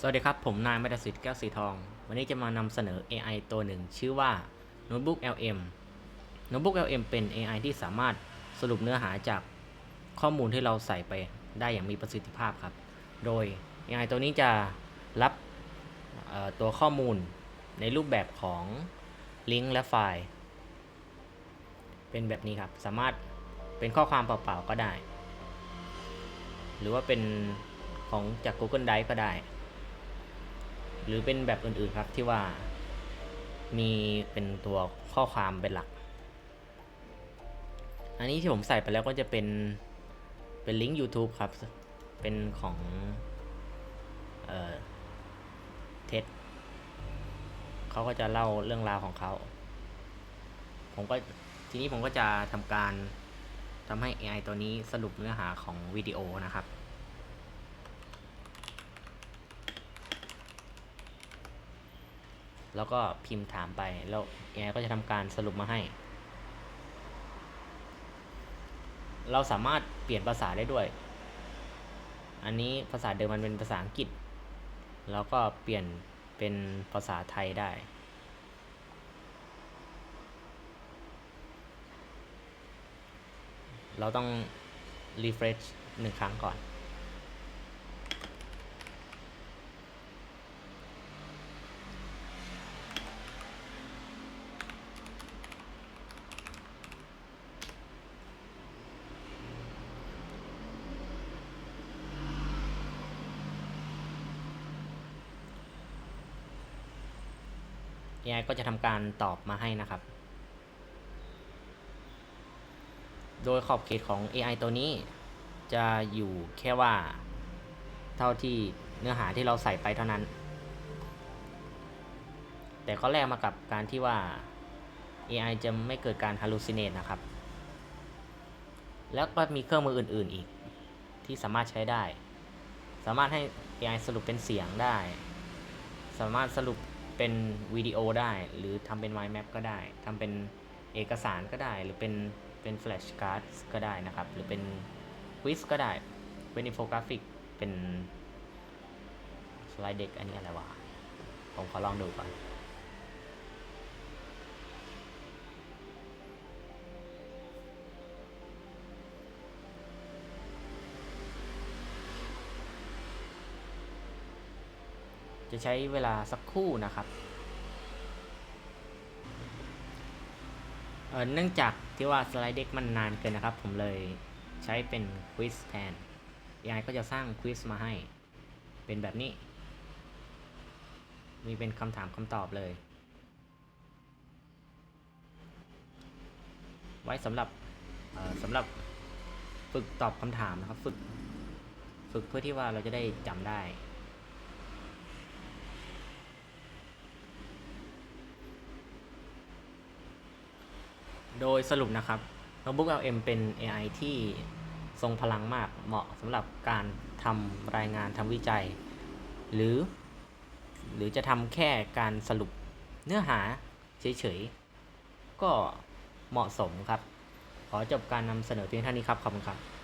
สวัสดีครับ ผมนายมัตสิทธิ์แก้วสีทอง วันนี้จะมานำเสนอ AI ตัวหนึ่ง ชื่อว่า Notebook LM Notebook LM เป็น AI ที่สามารถสรุปเนื้อหาจากข้อมูลที่เราใส่ไปได้อย่างมีประสิทธิภาพครับ โดย AI ตัวนี้จะรับตัวข้อมูลในรูปแบบของลิงก์และไฟล์ เป็นแบบนี้ครับ สามารถเป็นข้อความเปล่าๆก็ได้ หรือว่าเป็นของจาก Google Drive ก็ได้ หรือเป็นแบบอื่นๆครับที่ว่า มีเป็นตัวข้อความเป็นหลัก อันนี้ที่ผมใส่ไปแล้วก็จะเป็นเป็นลิงก์ YouTube ครับ เป็นของเอ่อเท็ดเขาก็จะเล่าเรื่องราวของเขาผมก็ทีนี้ผมก็จะทำการทำให้ AI ตัวนี้สรุปเนื้อหาของวิดีโอนะครับ แล้วก็พิมพ์ถามไป แล้ว AI ก็จะทำการสรุปมาให้ เราสามารถเปลี่ยนภาษาได้ด้วย อันนี้ภาษาเดิมมันเป็นภาษาอังกฤษ แล้วก็เปลี่ยนเป็นภาษาไทยได้ เราต้อง refresh หนึ่งครั้งก่อน AI ก็จะทำการตอบมาให้นะครับ โดยขอบเขตของ AI ตัวนี้ จะอยู่แค่ว่า เท่าที่เนื้อหาที่เราใส่ไปเท่านั้น แต่ข้อแรกมากับการที่ว่า AI จะไม่เกิดการ hallucinate นะครับ แล้วก็มีเครื่องมืออื่น ๆ อีก ที่สามารถใช้ได้ สามารถให้ AI สรุปเป็นเสียงได้ สามารถสรุป เป็นวิดีโอได้หรือทำเป็น mind map ก็ได้ทำเป็นเอกสารก็ได้ หรือเป็นเป็น flash card ก็ได้นะครับ หรือเป็น quiz ก็ได้ เป็นอินโฟกราฟิกเป็นสไลด์เด็กอันนี้อะไรวะ ผมขอลองดูก่อน จะใช้เวลาสักครู่นะครับเเนื่องจากที่ว่าสไลด์เด็กมันนานเกินนะครับ ผมเลยใช้เป็นควิสแทน AI ก็จะสร้างควิสมาให้ เป็นแบบนี้ มีเป็นคำถามคำตอบเลย ไว้สำหรับสำหรับฝึกตอบคำถามนะครับ ฝึก ฝึกเพื่อที่ว่าเราจะได้จำได้ โดยสรุปนะครับ Notebook LM เป็น AI ที่ทรงพลังมากเหมาะสำหรับการทำรายงานทำวิจัย หรือ หรือจะทำแค่การสรุปเนื้อหาเฉยๆ ก็เหมาะสมครับ ขอจบการนำเสนอเพียงเท่านี้ครับ ขอบคุณครับ